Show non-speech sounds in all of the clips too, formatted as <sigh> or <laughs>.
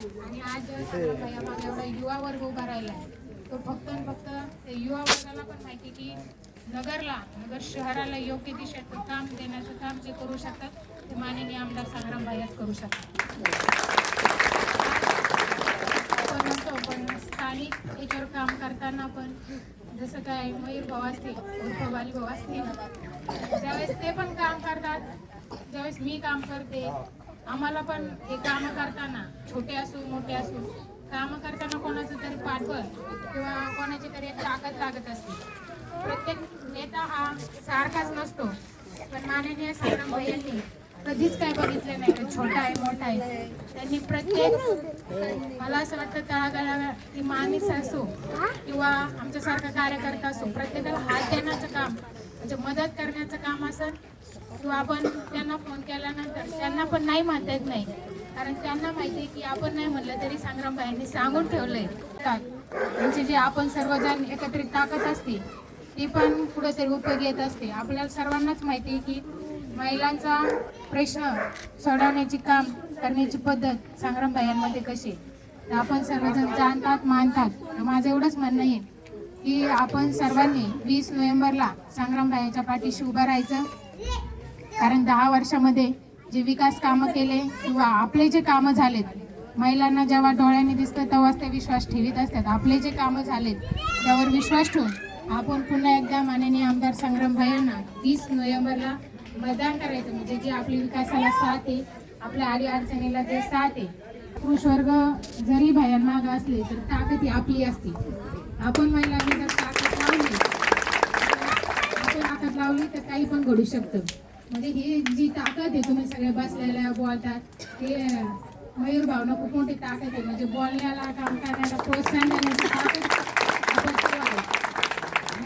आणि आज संग्रामभाई एवढा युवा वर्ग उभा राहिला तो फक्त फक्त युवा वर्गाला पण माहिती की नगरला नगर शहराला योग्य दिशेचं काम देण्याचं काम जे करू शकतात ते माननीय आमदार संग्रामभाईच करू शकतात. आपण म्हणतो पण स्थानिक याच्यावर काम करताना पण जसं काय मयूर भाऊ असतील उर्फ बाली भाऊ असतील ज्यावेळेस ते पण काम करतात ज्यावेळेस मी काम करते आम्हाला पण हे काम करताना छोटे असू मोठे असू काम करताना कोणाचं तरी पाठबळ किंवा कोणाची तरी ताकद लागत असते. प्रत्येक नेता हा सारखाच नसतो पण माननीय संग्राम यांनी कधीच काय बघितलं नाही का छोटा आहे मोठा आहे. त्यांनी प्रत्येक मला असं वाटतं तळागाळा ती माणूस असो किंवा आमच्यासारखा कार्यकर्ता असो प्रत्येकाला हात देण्याचं काम म्हणजे मदत करण्याचं काम असेल किंवा आपण त्यांना फोन केल्यानंतर त्यांना पण नाही म्हणता येत नाही. कारण त्यांना माहिती आहे की आपण नाही म्हणलं तरी संग्रामबाईंनी सांगून ठेवलंय. म्हणजे जे आपण सर्वजण एकत्रित ताकद असते ती पण कुठेतरी उपयोगी येत असते. आपल्याला सर्वांनाच माहिती आहे की महिलांचा प्रश्न सोडवण्याची काम करण्याची पद्धत संग्रामबाईंमध्ये कशी आहे. तर आपण सर्वजण जाणतात मानतात. तर माझं एवढंच म्हणणं आहे. की आपण सर्वांनी वीस नोव्हेंबरला संग्रामबाईंच्या पाठीशी उभं राहायचं. कारण दहा वर्षामध्ये जे विकास कामं केले किंवा आपले जे कामं झालेत महिलांना जेव्हा डोळ्यांनी दिसतं तेव्हाच ते विश्वास ठेवीत असतात. आपले जे कामं झालेत त्यावर विश्वास ठेवून आपण पुन्हा एकदा माननीय आमदार संग्राम भैयांना वीस नोव्हेंबरला मतदान करायचं. म्हणजे जे आपली विकासाला साथ आहे आपल्या आडी अडचणीला जे साथ आहे पुरुषवर्ग जरी भयांमाग असले तर ताकद ही आपली असते. आपण महिलांनी जर ताकद लावली आपण ताकद लावली तर काही पण घडू शकतं. म्हणजे ही जी ताकद आहे तुम्ही सगळे बसलेल्या बोलतात हे मयूर भावना खूप मोठी ताकद आहे. म्हणजे बोलण्याला काम करण्याला प्रोत्साहन देण्याची ताकद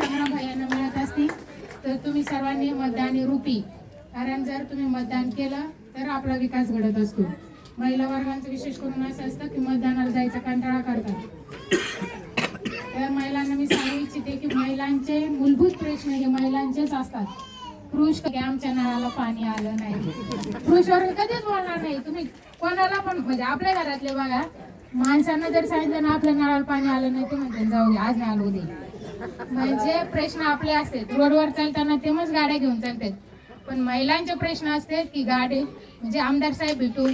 आपण भैयांना मिळत असते तर तुम्ही सर्वांनी मतदान रूपी. कारण जर तुम्ही मतदान केलं तर आपला विकास घडत असतो. महिला वर्गांचं विशेष करून असं असतं की मतदानाला जायचा कंटाळा करतात. तर महिलांना मी सांगू इच्छिते की महिलांचे मूलभूत प्रश्न हे महिलांचेच असतात. पुरुष आमच्या नळाला पाणी आलं नाही. पुरुष वर्ग कधीच बोलणार नाही. तुम्ही कोणाला पण म्हणजे आपल्या घरातले बघा माणसांना जर सांगितलं ना आपल्या नळाला पाणी आलं नाही तुम्ही म्हणते जाऊ दे आज नाही आलो दे म्हणजे प्रश्न आपले असतात. रोडवर चालताना तेव्हाच गाड्या घेऊन चालतात. पण महिलांचे प्रश्न असतात की गाडी म्हणजे आमदार साहेब भेटू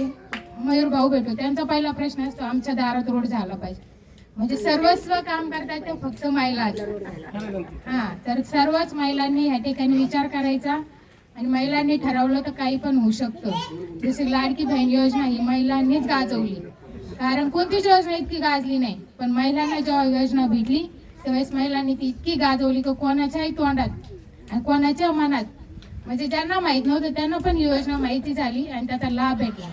मयूर भाऊ भेटू. त्यांचा पहिला प्रश्न असतो आमच्या दारात रोड झाला पाहिजे. म्हणजे सर्वस्व काम करतात ते फक्त महिला. हा तर सर्वच महिलांनी ह्या ठिकाणी विचार करायचा. आणि महिलांनी ठरवलं तर काही पण होऊ शकतं. जसे लाडकी बहीण योजना ही महिलांनीच गाजवली. कारण कोणतीच योजना इतकी गाजली नाही. पण महिलांना जेव्हा योजना भेटली त्यावेळेस महिलांनी ती इतकी गाजवली की कोणाच्याही तोंडात आणि कोणाच्या मनात म्हणजे ज्यांना माहीत नव्हतं त्यांना पण योजना माहिती झाली आणि त्याचा लाभ भेटला.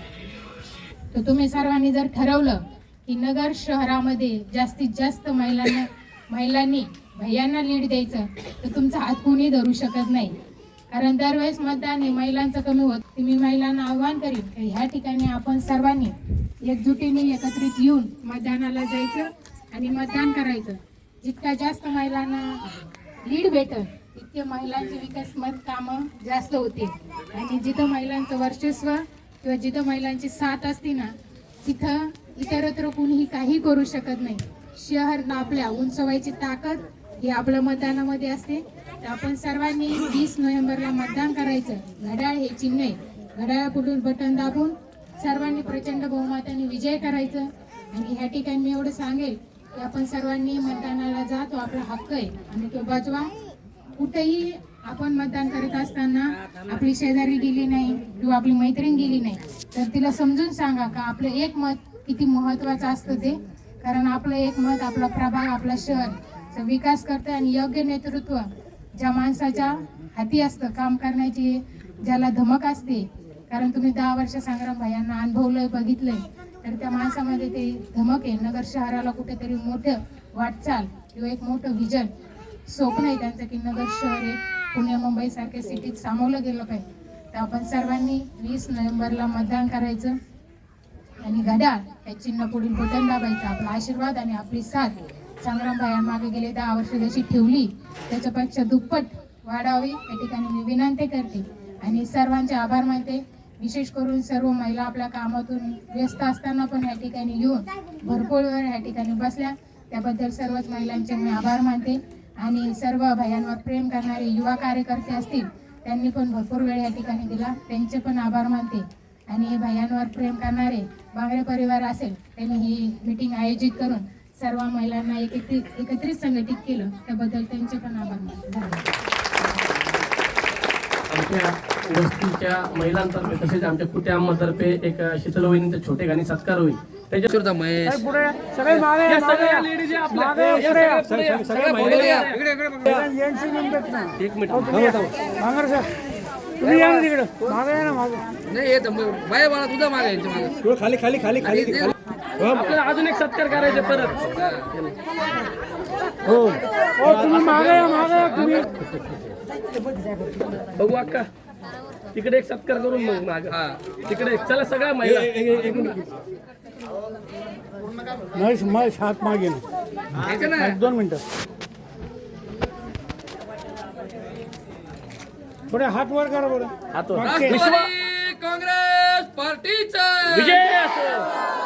तर तुम्ही सर्वांनी जर ठरवलं की नगर शहरामध्ये जास्तीत जास्त महिलांना महिलांनी भैयांना लीड द्यायचं तर तुमचा हात कोणी धरू शकत नाही. कारण दरवेळेस मतदान हे महिलांचं कमी होत. मी महिलांना आव्हान करीन की ह्या ठिकाणी आपण सर्वांनी एकजुटीने एकत्रित येऊन मतदानाला जायचं आणि मतदान करायचं. जितक्या जास्त महिलांना लीड भेटल तितके महिलांचे विकास मत कामं जास्त होतील. आणि जिथं महिलांचं वर्चस्व किंवा जिथं महिलांची साथ असते ना तिथं इतरत्र कुणीही काही करू शकत नाही. शहर ना आपल्या उंचवायची ताकद ही आपल्या मतदानामध्ये असते. तर आपण सर्वांनी वीस नोव्हेंबरला मतदान करायचं. घड्याळ हे चिन्ह आहे. घड्याळापुढून बटन दाबून सर्वांनी प्रचंड बहुमताने विजय करायचं. आणि ह्या ठिकाणी मी एवढं सांगेल की आपण सर्वांनी मतदानाला जा तो आपला हक्क आहे. आणि तो बजवा. कुठेही आपण मतदान करत असताना आपली शेजारी गेली नाही किंवा आपली मैत्रीण गेली नाही तर तिला समजून सांगा का आपलं एक मत किती महत्वाचं असतं ते? कारण आपलं एक मत आपला प्रभाग आपला शहर विकास करतं आणि योग्य नेतृत्व ज्या माणसाच्या हाती असतं काम करण्याची ज्याला धमक असते. कारण तुम्ही दहा वर्ष संग्राम भायांना अनुभवलंय बघितलंय तर त्या माणसामध्ये ते धमक आहे. नगर शहराला कुठेतरी मोठं वाटचाल किंवा एक मोठं विजन स्वप्न आहे त्यांचं की नगर शहर आहे पुणे मुंबईसारख्या सिटीत सामावलं गेलं पाहिजे तर आपण सर्वांनी वीस नोव्हेंबरला मतदान करायचं. आणि घड्याळ हे चिन्ह पुढील बटन दाबायचं. आपला आशीर्वाद आणि आपली साथ. संग्राम मागे गेले दहा वर्ष जशी ठेवली त्याच्यापेक्षा दुप्पट वाढावी. या ठिकाणी मी विनंती करते. आणि सर्वांचे आभार मानते. विशेष करून सर्व महिला आपल्या कामातून व्यस्त असताना पण या ठिकाणी येऊन भरपूर वेळ या ठिकाणी बसल्या. त्याबद्दल सर्वच महिलांचे मी आभार मानते. आणि सर्व भयांवर प्रेम करणारे युवा कार्यकर्ते असतील त्यांनी पण भरपूर वेळ या ठिकाणी दिला. त्यांचे पण आभार मानते. आणि भयांवर प्रेम करणारे बांगडे परिवार असेल त्यांनी ही मीटिंग आयोजित करून सर्व महिलांना एकत्रित एकत्रित संघटित केलं. त्याबद्दल त्यांचे पण आभार मानते. धन्यवाद. आमच्या वस्तीच्या महिलांतर्फे तसेच आमच्या कुट्यांतर्फे एक शीतलवहिनीचा छोटे गाणी सत्कार होईल. त्याच्या महेश. सगळे मागे. एक मिनिट. तुम्ही या. ना तिकडं. मागे या ना मागे. नाही येत. बाय बाळा तुझा मागे यांच्या मागे. खाली खाली खाली खाली आपल्याला अजून एक सत्कार करायचे परत. हो तुम्ही मागे या मागे या तुम्ही. बघू अक्का. तिकडे एक सत्कार करून मग माग. तिकडे चला सगळ्या महिला. महेश महेश हात मागे. ना ऐका ना. एक दोन मिनिटं. थोडे हात वर करा बरं हातो राष्ट्रवादी काँग्रेस पार्टीचा. विजय असो.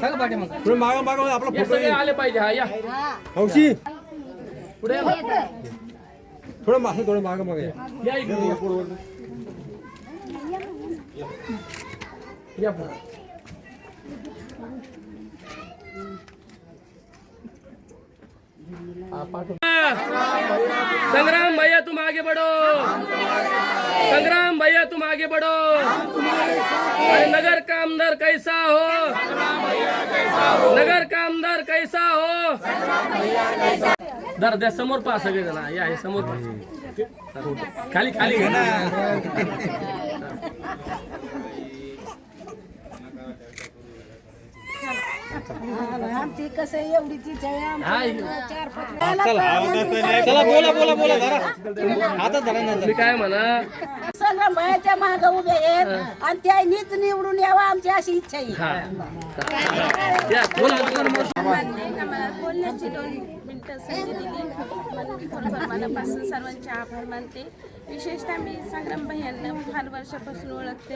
सगळं पाठी मग. थोडं मागे मागे आपला हे सगळे आले पाहिजे हा या. हौशी पुढे या. थोडं मागे थोडं मागे मागे या. इकडे. या पुढं. या पुढं. संग्राम भैया तुम आगे बढ़ो संग्राम भैया तुम आगे बढ़ो। नगर का आमदार कैसा हो? नगर का आमदार कैसा हो? दर द्या समोर पहा सगळे जण या हे समोर पहा. खाली खाली. घे ना. <laughs> आमची कसं एवढी तिथे चार चला ना मी काय माग उभे आहेत आणि त्यांनीच निवडून यावं आमची अशी इच्छा आहे सर्वांचे आभार मानते विशेषतः मी संग्राम भैयांना फार वर्षापासून ओळखते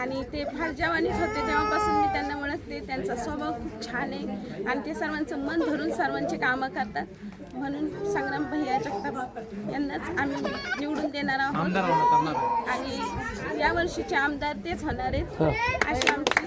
आणि ते फार जवानीत होते तेव्हापासून मी त्यांना ओळखते. त्यांचा स्वभाव खूप छान आहे आणि ते सर्वांचं मन धरून सर्वांचे कामं करतात. म्हणून संग्राम भैया जगताप यांनाच आम्ही निवडून देणार आहोत. आणि या वर्षीचे आमदार तेच होणार आहेत. अशी आमची